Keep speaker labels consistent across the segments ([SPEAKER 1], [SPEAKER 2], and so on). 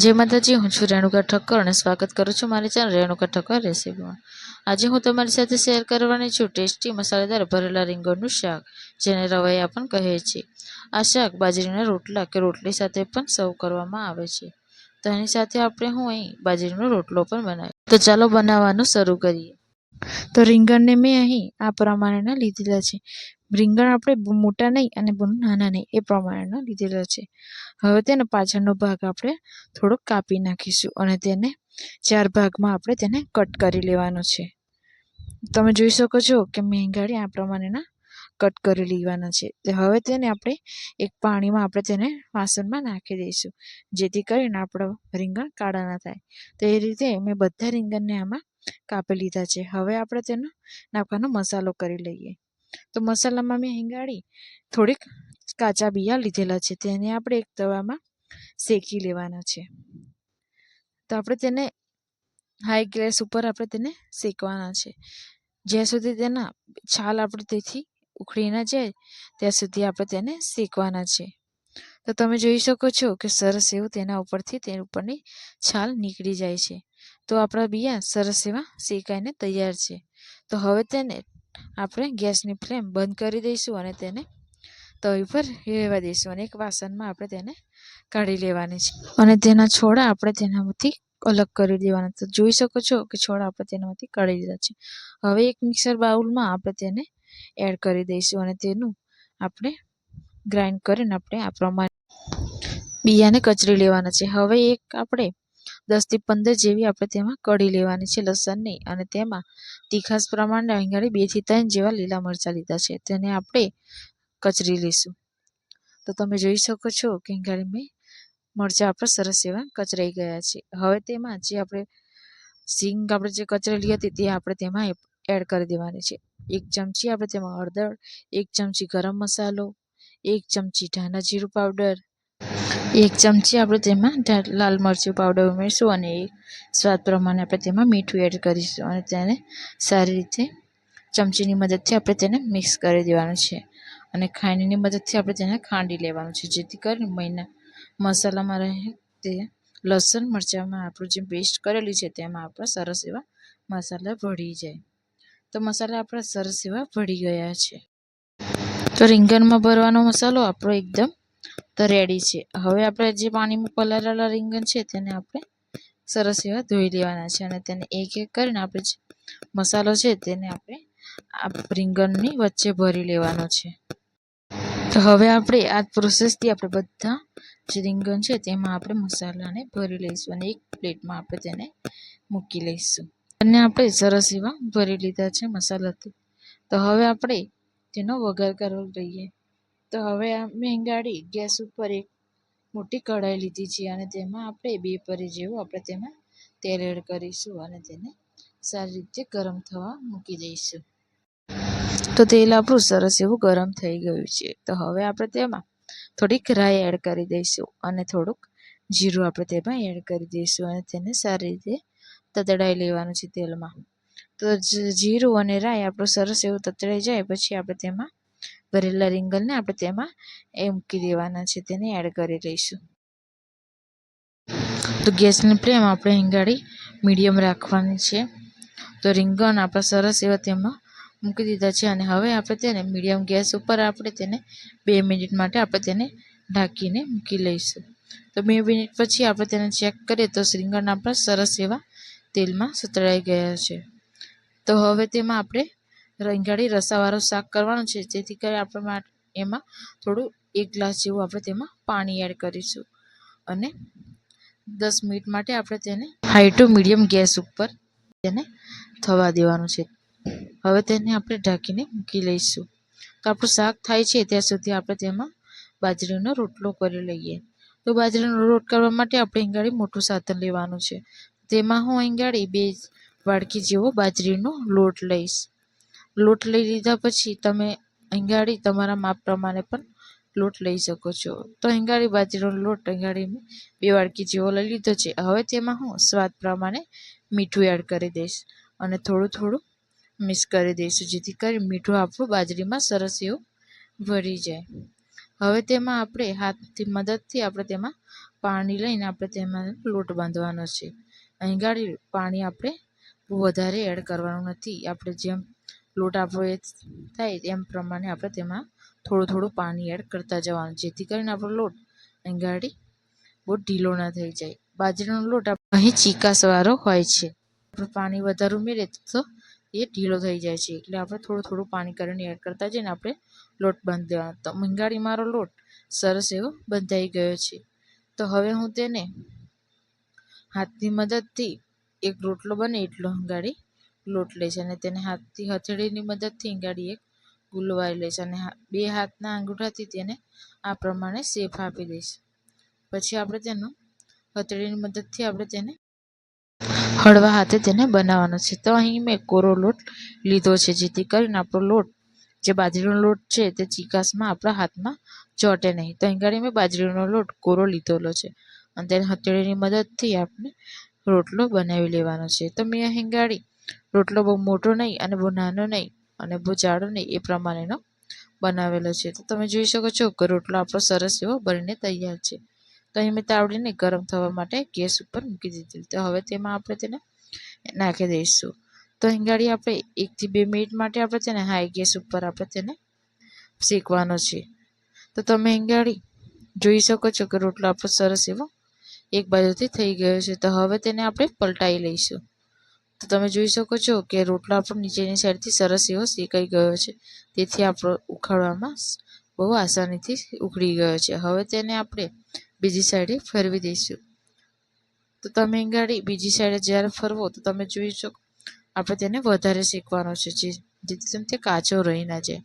[SPEAKER 1] જય માતાજી, હું છું રેણુકા ઠક્કર અને સ્વાગત કરું છું મારી ચેનલ રેણુકા ઠક્કર રેસીપીમાં આજે હું તમારી સાથે શેર કરવાની છું ટેસ્ટી મસાલેદાર ભરેલા રીંગણનું શાક, જેને રવૈયા પણ કહે છે. આ શાક બાજરીના રોટલા કે રોટલી સાથે પણ સર્વ કરવામાં આવે છે. તો એની સાથે આપણે હું અહીં બાજરીનો રોટલો પણ બનાવીએ તો ચાલો બનાવવાનું શરૂ કરીએ. તો રીંગણને મેં અહીં આ પ્રમાણેના લીધેલા છે. રીંગણ આપણે મોટા નહીં અને નાના નહીં, એ પ્રમાણેના લીધેલા છે. હવે તેનો પાછળનો ભાગ આપણે થોડોક કાપી નાખીશું અને તેને ચાર ભાગમાં આપણે તેને કટ કરી લેવાનો છે. તમે જોઈ શકો છો કે મેંગાડી આ પ્રમાણેના કટ કરી લેવાના છે. હવે તેને આપણે એક પાણીમાં આપણે તેને વાસણમાં નાખી દઈશું, જેથી કરીને આપણો રીંગણ કાળા ના થાય. તો એ રીતે મેં બધા રીંગણને આમાં કાપી લીધા છે. હવે આપણે તેનો નાખવાનો મસાલો કરી લઈએ. તો મસાલામાં મેં હિંગાડી થોડીક કાચા બિયા લીધેલા છે, તેને આપણે એક તવામાં શેકી લેવાના છે. તો આપણે તેને હાઈ ગેસ ઉપર આપણે તેને શેકવાના છે. જ્યાં સુધી તેના છાલ આપણે તેથી ઉખડી ના જાય, ત્યાં સુધી આપણે તેને શેકવાના છે. તો તમે જોઈ શકો છો કે સરસ એવું તેના ઉપરથી તેની ઉપરની છાલ નીકળી જાય છે. તો આપણા બિયા સરસ એવા શેકાઈને તૈયાર છે. તો હવે તેને આપણે ગેસની ફ્લેમ બંધ કરી દઈશું અને તેને તવી પર રહેવા દઈશું અને એક વાસણમાં આપણે તેને કાઢી લેવાની છે. અને તેના છોડા આપણે તેનામાંથી અલગ કરી દેવાના તો જોઈ શકો છો કે છોડા આપણે તેનામાંથી કાઢી લીધા છે. હવે એક મિક્સર બાઉલમાં આપણે તેને એડ કરી દઈશું અને તેનું આપણે ગ્રાઇન્ડ કરીને આપણે આ પ્રમાણે બિયાને કચરી લેવાના છે. હવે એક આપણે દસથી પંદર જેવી આપણે તેમાં કઢી લેવાની છે લસણની અને તેમાં તીખાસ પ્રમાણે અહીં બેથી ત્રણ જેવા લીલા મરચાં લીધા છે. તેને આપણે કચરી લઈશું. તો તમે જોઈ શકો છો કે અહીં મેં મરચાં આપણે સરસ એવા કચરાઈ ગયા છે. હવે તેમાં જે આપણે સિંગ આપણે જે કચરેલી હતી તે આપણે તેમાં એડ કરી દેવાની છે. એક ચમચી આપણે તેમાં હળદર, એક ચમચી ગરમ મસાલો, એક ચમચી ધાણા જીરું પાવડર એક ચમચી આપણે તેમાં લાલ મરચું પાવડર ઉમેરીશું અને સ્વાદ પ્રમાણે આપણે તેમાં મીઠું એડ કરીશું અને તેને સારી રીતે ચમચીની મદદથી આપણે તેને મિક્સ કરી દેવાનું છે અને ખાંડની મદદથી આપણે તેને ખાંડી લેવાનું છે જેથી કરીને મહિના, મસાલામાં રહે તે લસણ મરચાંમાં આપણું જે પેસ્ટ કરેલી છે તેમાં આપણા સરસ એવા મસાલા ભળી જાય. તો મસાલા આપણા સરસ એવા ભળી ગયા છે. તો રીંગણમાં ભરવાનો મસાલો આપણો એકદમ તો રેડી છે. હવે આપણે જે પાણીમાં પલાળેલા રીંગણ છે તેને આપણે સરસ એવા ધોઈ લેવાના છે અને તેને એક એક કરીને આપણે જે મસાલો છે તેને આપણે આ રીંગણની વચ્ચે ભરી લેવાનો છે. તો હવે આપણે આ પ્રોસેસથી આપણે બધા જે રીંગણ છે તેમાં આપણે મસાલાને ભરી લઈશું અને એક પ્લેટમાં આપણે તેને મૂકી લઈશું. અને આપણે સરસ એવા ભરી લીધા છે મસાલાથી તો. હવે આપણે તેનો વઘાર કરવો લઈએ તો હવે આ મેંગાડી ગેસ ઉપર એક મોટી કઢાઈ લીધી છે અને તેમાં આપણે બે પરી જેવું આપણે તેમાં તેલ એડ કરીશું અને તેને સારી રીતે ગરમ થવા મૂકી દઈશું. તો તેલ આપણું સરસ એવું ગરમ થઈ ગયું છે. તો હવે આપણે તેમાં થોડીક રાઈ એડ કરી દઈશું અને થોડુંક જીરું આપણે તેમાં એડ કરી દઈશું અને તેને સારી રીતે તતડાઈ લેવાનું છે તેલમાં. તો જીરું અને રાઈ આપણું સરસ એવું તતડાઈ જાય પછી આપણે તેમાં ભરેલા રીંગણને આપણે તેમાં એ મૂકી દેવાના છે, તેને એડ કરી લઈશું તો ગેસની ફ્લેમ આપણે હિંગાડી મીડિયમ રાખવાની છે. તો રીંગણ આપણા સરસ એવા તેમાં મૂકી દીધા છે અને હવે આપણે તેને મીડિયમ ગેસ ઉપર આપણે તેને બે મિનિટ માટે આપણે તેને ઢાંકીને મૂકી લઈશું. તો બે મિનિટ પછી આપણે તેને ચેક કરીએ તો રીંગણ આપણા સરસ એવા તેલમાં સતળાઈ ગયા છે. તો હવે તેમાં આપણે રીંગાળી રસાવાળું શાક કરવાનું છે. જેથી કરી આપણે એમાં થોડું એક ગ્લાસ જેવું આપણે તેમાં પાણી એડ કરીશું. અને દસ મિનિટ માટે આપણે તેને હાઈ ટુ મીડિયમ ગેસ ઉપર તેને થવા દેવાનું છે. હવે તેને આપણે ઢાંકીને મૂકી લઈશું. તો આપણું શાક થાય છે ત્યાં સુધી આપણે તેમાં બાજરીનો રોટલો કરી લઈએ. તો બાજરીનો રોટ કરવા માટે આપણે અહીંગાડી મોટું સાધન લેવાનું છે. તેમાં હું ઈંગાળી બે વાડકી જેવો બાજરીનો લોટ લઈશ. લોટ લઈ લીધા પછી તમે ઈંગાળી તમારા માપ પ્રમાણે પણ લોટ લઈ શકો છો. તો ઈંગાળી બાજરીનો લોટ ઈંગાળી બે વાડકી જેવો લઈ લીધો છે. હવે તેમાં હું સ્વાદ પ્રમાણે મીઠું એડ કરી દઈશ અને થોડું થોડું મિક્સ કરી દઈશું, જેથી કરી મીઠું આપણું બાજરીમાં સરસ એવું ભરી જાય. હવે તેમાં આપણે હાથથી મદદથી આપણે તેમાં પાણી લઈને આપણે તેમાં લોટ બાંધવાનો છે. અહીં પાણી આપણે વધારે એડ કરવાનું નથી. આપણે જેમ લોટ આપણો એ થાય એમ પ્રમાણે આપણે તેમાં થોડું થોડું પાણી એડ કરતા જવાનું, જેથી કરીને આપણો લોટ અહીં બહુ ઢીલો ના થઈ જાય. બાજરીનો લોટ અહીં ચીકાસવાળો હોય છે. આપણે પાણી વધારે ઉમેરીએ તો એ ઢીલો થઈ જાય છે. એટલે આપણે થોડું થોડું પાણી કરીને એડ કરતા જઈને આપણે લોટ બાંધી દેવાનો. તો મંગાડી મારો લોટ સરસ એવો બંધાઈ ગયો છે. તો હવે હું તેને હાથની મદદથી એક રોટલો બને એટલો હંગાડી લોટ લઈશ અને તેને હાથથી હથેળીની મદદથી ઈંગાડી એક ગુલવાઈ લઈશ અને હા- બે હાથના અંગૂઠાથી તેને આ પ્રમાણે શેપ આપી દઈશ પછી આપણે તેનું હથેળીની મદદથી આપણે તેને હળવા હાથે તેને બનાવવાનો છે. તો અહીં મેં કોરો લોટ લીધો છે, જેથી કરીને આપણો લોટ, જે બાજરીનો લોટ છે, તે ચીકાસમાં આપણા હાથમાં ચોંટે નહીં. તો અહીં મેં બાજરીનો લોટ કોરો લીધેલો છે અને તેને હથેળીની મદદથી આપણે રોટલો બનાવી લેવાનો છે. તો મેં અહીં ગાડી રોટલો બહુ મોટો નહીં અને બહુ નાનો નહીં અને બહુ જાડો નહીં, એ પ્રમાણેનો બનાવેલો છે. તો તમે જોઈ શકો છો કે રોટલો આપણો સરસ એવો બનીને તૈયાર છે. તો અહીં મેં તાવડીને ગરમ થવા માટે ગેસ ઉપર મૂકી દીધી તો હવે તેમાં આપણે તેને નાખી દઈશું. તો હિંગાળી આપણે એકથી બે મિનિટ માટે આપણે તેને હાઈ ગેસ ઉપર આપણે તેને શેકવાનો છે. તો તમે હિંગાળી જોઈ શકો છો કે રોટલો આપણો સરસ એવો એક બાજુથી થઈ ગયો છે. તો હવે તેને આપણે પલટાઈ લઈશું. તો તમે જોઈ શકો છો કે રોટલો આપણો નીચેની સાઈડથી સરસ એવો શેકાઈ ગયો છે. તેથી આપણો ઉખાડવામાં બહુ આસાનીથી ઉખડી ગયો છે. હવે તેને આપણે બીજી સાઈડે ફેરવી દઈશું. તો તમે ગાડી બીજી સાઈડે જ્યારે ફરવો, તો તમે જોઈ શકો આપણે તેને વધારે શેકવાનો છે જેથી તેમ તે કાચો રહી ના જાય.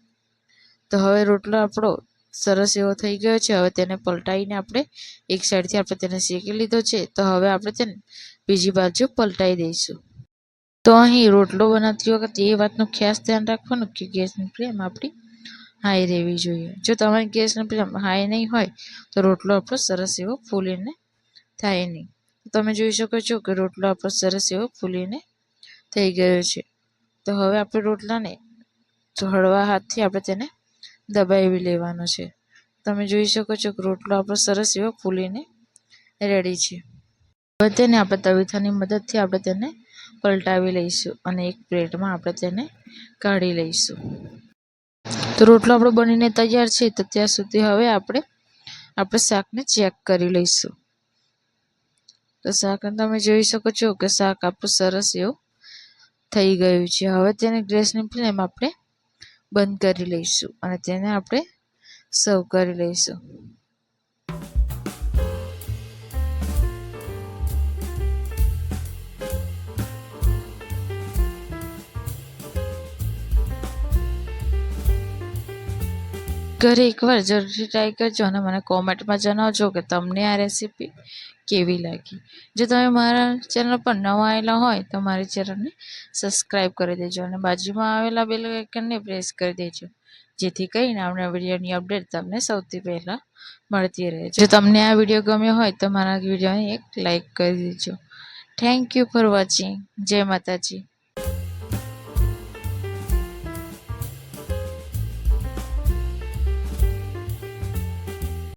[SPEAKER 1] તો હવે રોટલો આપણો સરસ એવો થઈ ગયો છે. હવે તેને પલટાઈને આપણે એક સાઈડથી આપણે તેને શેકી લીધો છે. તો હવે આપણે તેને બીજી બાજુ પલટાઈ દઈશું. તો અહીં રોટલો બનાવતી વખતે એ વાતનું ખાસ ધ્યાન રાખવાનું કે ગેસની ફ્લેમ આપણી હાઈ રહેવી જોઈએ. જો તમારી ગેસની ફ્લેમ હાઈ નહીં હોય, તો રોટલો આપણો સરસ એવો ફૂલીને થાય નહીં. તમે જોઈ શકો છો કે રોટલો આપણો સરસ એવો ફૂલીને થઈ ગયો છે. તો હવે આપણે રોટલાને હળવા હાથથી આપણે તેને દબાવી લેવાનો છે. તમે જોઈ શકો છો કે રોટલો આપણો સરસ એવો ફૂલીને રેડી છે. હવે તેને આપણે તવીથાની મદદથી આપણે તેને પલટાવી લઈશું અને એક પ્લેટમાં આપણે તેને કાઢી લઈશું. તો રોટલો આપણો બનીને તૈયાર છે તો ત્યાં સુધી હવે આપણે આપણે શાકને ચેક કરી લઈશું. તો શાકને તમે જોઈ શકો છો કે શાક આપણું સરસ એવું થઈ ગયું છે. હવે તેને ગેસની ફ્લેમ આપણે બંધ કરી લઈશું અને તેને આપણે સર્વ કરી લઈશું. ઘરે એકવાર જરૂરથી ટ્રાય કરજો અને મને કોમેન્ટમાં જણાવજો કે તમને આ રેસીપી કેવી લાગી. જો તમે મારા ચેનલ પર નવા આવેલા હોય તો મારી ચેનલને સબસ્ક્રાઈબ કરી દેજો અને બાજુમાં આવેલા બેલ આઇકનને પ્રેસ કરી દેજો. જેથી કરીને આપણા વિડીયોની અપડેટ તમને સૌથી પહેલાં મળતી રહે. જો તમને આ વીડિયો ગમ્યો હોય તો મારા વિડીયોને એક લાઈક કરી દેજો. થેન્ક યુ ફોર વોચિંગ જય માતાજી.